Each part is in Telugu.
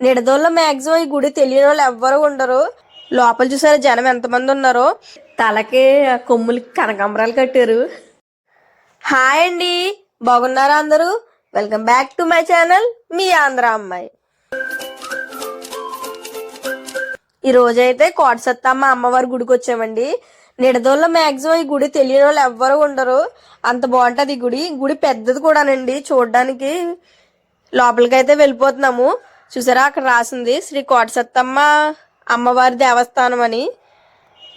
నిడదోళ్ళ మ్యాక్సిమం ఈ గుడి తెలియని వాళ్ళు ఎవ్వరు ఉండరు. లోపల చూసారా జనం ఎంతమంది ఉన్నారో? తలకి కొమ్ములకి కనకాంబరాలు కట్టారు. హాయ్ అండి. బాగున్నారా అందరూ? Welcome back to my channel మీ ఆంధ్ర అమ్మాయి. ఈ రోజైతే కోటసత్తమ్మ అమ్మవారి గుడికి వచ్చామండి. నిడదోళ్ళ మ్యాక్సిమం ఈ గుడి తెలియని వాళ్ళు ఎవ్వరు ఉండరు. అంత బాగుంటుంది ఈ గుడి. గుడి పెద్దది కూడానండి. చూడడానికి లోపలికైతే వెళ్ళిపోతున్నాము. చూసారా? అక్కడ రాసింది శ్రీ కోటసత్తమ్మ అమ్మవారి దేవస్థానం అని.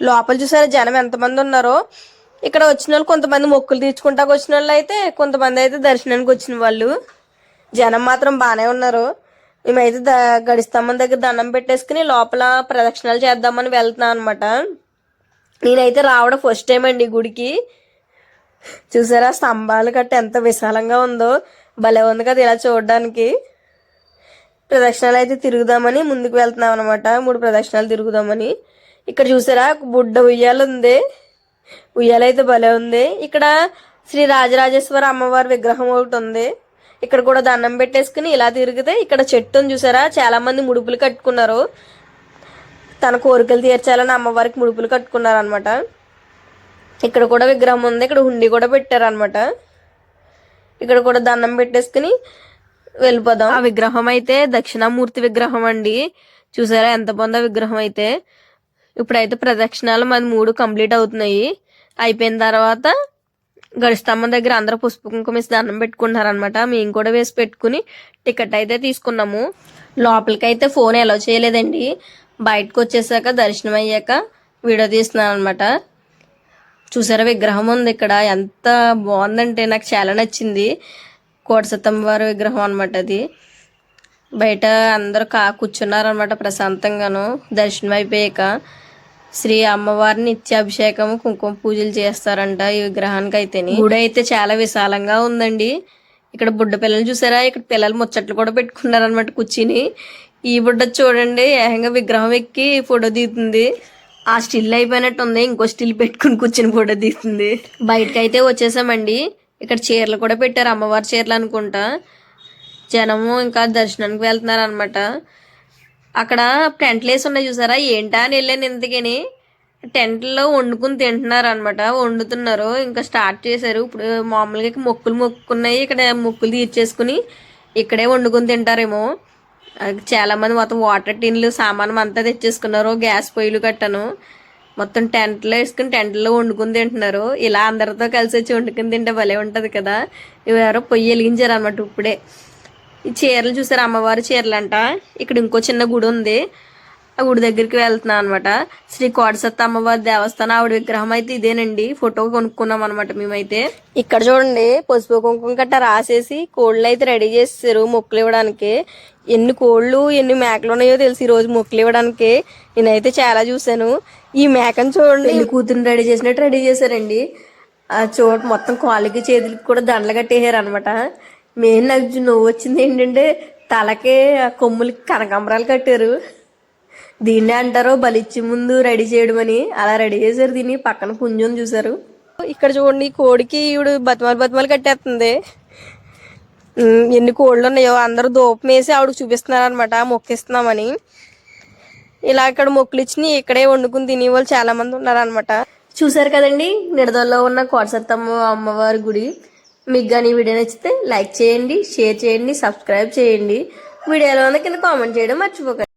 లోపల చూసారా జనం ఎంతమంది ఉన్నారో. ఇక్కడ వచ్చిన వాళ్ళు కొంతమంది మొక్కులు తీర్చుకుంటాకు వచ్చిన వాళ్ళు అయితే కొంతమంది అయితే దర్శనానికి వచ్చిన వాళ్ళు. జనం మాత్రం బాగానే ఉన్నారు. మేమైతే ద గడిస్తామని దగ్గర దండం పెట్టేసుకుని లోపల ప్రదక్షిణాలు చేద్దామని వెళ్తున్నాం అనమాట నేనైతే రావడం ఫస్ట్ టైం అండి ఈ గుడికి. చూసారా? స్తంభాలు కట్ట ఎంత విశాలంగా ఉందో. భలే ఉంది కదా ఇలా చూడడానికి. ప్రదక్షిణాలు అయితే తిరుగుదామని ముందుకు వెళ్తున్నాం అనమాట మూడు ప్రదక్షిణాలు తిరుగుదామని. ఇక్కడ చూసారా? బుడ్డ ఉయ్యాల ఉంది. ఉయ్యాల అయితే భలే ఉంది. ఇక్కడ శ్రీ రాజరాజేశ్వర అమ్మవారి విగ్రహం ఒకటి ఉంది. ఇక్కడ కూడా దండం పెట్టేసుకుని ఇలా తిరిగితే ఇక్కడ చెట్టుని చూసారా? చాలా మంది ముడుపులు కట్టుకున్నారు. తన కోరికలు తీర్చాలని అమ్మవారికి ముడుపులు కట్టుకున్నారు అనమాట ఇక్కడ కూడా విగ్రహం ఉంది. ఇక్కడ హుండీ కూడా పెట్టారనమాట ఇక్కడ కూడా దండం పెట్టేసుకుని వెళ్ళిపోదాం. ఆ విగ్రహం అయితే దక్షిణామూర్తి విగ్రహం అండి. చూసారా ఎంత బాగుందో విగ్రహం అయితే. ఇప్పుడైతే ప్రదక్షిణాలు మాది మూడు కంప్లీట్ అవుతున్నాయి. అయిపోయిన తర్వాత గడిస్తమ్మ దగ్గర అందరూ పసుపు కుంకుమ వేసి దండం పెట్టుకుంటున్నారు అనమాట మేము కూడా వేసి పెట్టుకుని టికెట్ అయితే తీసుకున్నాము. లోపలికి అయితే ఫోన్ ఎలా చేయలేదండి. బయటకు వచ్చేసాక దర్శనం అయ్యాక వీడియో తీస్తున్నాను అనమాట చూసారా విగ్రహం ఉంది ఇక్కడ. ఎంత బాగుందంటే నాకు చాలా నచ్చింది. కోటసత్తమ్మ వారి విగ్రహం అనమాట అది. బయట అందరూ కా కూర్చున్నారనమాట ప్రశాంతంగాను. దర్శనం అయిపోయాక శ్రీ అమ్మవారి నిత్యాభిషేకం కుంకుమ పూజలు చేస్తారంట ఈ విగ్రహానికి అయితేని గుడి అయితే చాలా విశాలంగా ఉందండి. ఇక్కడ బుడ్డ పిల్లలు చూసారా? ఇక్కడ పిల్లలు ముచ్చట్లు కూడా పెట్టుకున్నారనమాట కూర్చుని. ఈ బుడ్డ చూడండి ఏకంగా విగ్రహం ఎక్కి ఫోటో దిగుతుంది. ఆ స్టిల్ అయిపోయినట్టు ఉంది ఇంకో స్టిల్ పెట్టుకుని కూర్చుని ఫోటో తీస్తుంది బయటకు అయితే వచ్చేసామండి. ఇక్కడ చీరలు కూడా పెట్టారు అమ్మవారి చీరలు అనుకుంటా. జనము ఇంకా దర్శనానికి వెళ్తున్నారు అనమాట అక్కడ టెంట్లు వేసి ఉన్నాయి చూసారా? ఏంటా అని వెళ్ళాను ఇంతకని. టెంట్లో వండుకుని తింటున్నారు అనమాట వండుతున్నారు. ఇంకా స్టార్ట్ చేశారు. ఇప్పుడు మామూలుగా మొక్కులు మొక్కున్నాయి ఇక్కడ మొక్కులు తీర్చేసుకుని ఇక్కడే వండుకుని తింటారేమో. అది మొత్తం వాటర్ టిన్లు సామానం అంతా తెచ్చేసుకున్నారు. గ్యాస్ పొయ్యిలు కట్టను. మొత్తం టెంట్లో వేసుకుని టెంట్లో వండుకుని తింటున్నారు. ఇలా అందరితో కలిసి వచ్చి వండుకుని తింటే భలే ఉంటుంది కదా. ఎవరో పొయ్యి వెలిగించారు అనమాట ఇప్పుడే. ఈ చీరలు చూసారు? అమ్మవారి చీరలు అంట ఇక్కడ ఇంకో చిన్న గుడి ఉంది. ఆ గుడి దగ్గరికి వెళ్తున్నాం అనమాట శ్రీ కోటసత్త అమ్మవారి దేవస్థానం ఆవిడ విగ్రహం అయితే ఇదేనండి. ఫోటో కొనుక్కున్నాం అనమాట మేమైతే. ఇక్కడ చూడండి పసుపు కుంకుమ గట్ట రాసేసి కోళ్ళు అయితే రెడీ చేస్తారు మొక్కులు ఇవ్వడానికి. ఎన్ని కోళ్ళు ఎన్ని మేకలు ఉన్నాయో తెలిసి ఈ రోజు మొక్కులు ఇవ్వడానికి. నేనైతే చాలా చూసాను ఈ మేకను చూడండి. కూతురు రెడీ చేసినట్టు రెడీ చేశారండి. ఆ చోట మొత్తం కాళ్ళకి చేతులకి కూడా దండలు కట్టేశారు అనమాట మెయిన్ నాకు నువ్వు వచ్చింది ఏంటంటే తలకి కొమ్ములకి కనకాంబరాలు కట్టారు. దీన్నే అంటారు బలిచ్చి ముందు రెడీ చేయడం అని అలా రెడీ చేశారు దీన్ని. పక్కన పుంజం చూసారు ఇక్కడ చూడండి కోడికి ఈవిడ బతిమాలు బతిమాలు కట్టేస్తుంది. ఎన్ని కోళ్ళు ఉన్నాయో అందరూ దూపం వేసి ఆవిడకి చూపిస్తున్నారు అనమాట మొక్కిస్తున్నామని. ఇలా ఇక్కడ మొక్కులు ఇచ్చి ఇక్కడే వండుకుని తినే వాళ్ళు చాలా మంది ఉన్నారనమాట చూసారు కదండి నిడదల్లో ఉన్న కోటసత్తమ్మ అమ్మవారి గుడి. మీకు కానీ వీడియో నచ్చితే లైక్ చేయండి షేర్ చేయండి సబ్స్క్రైబ్ చేయండి. వీడియోలో ఉన్న కింద కామెంట్ చేయడం మర్చిపోకండి.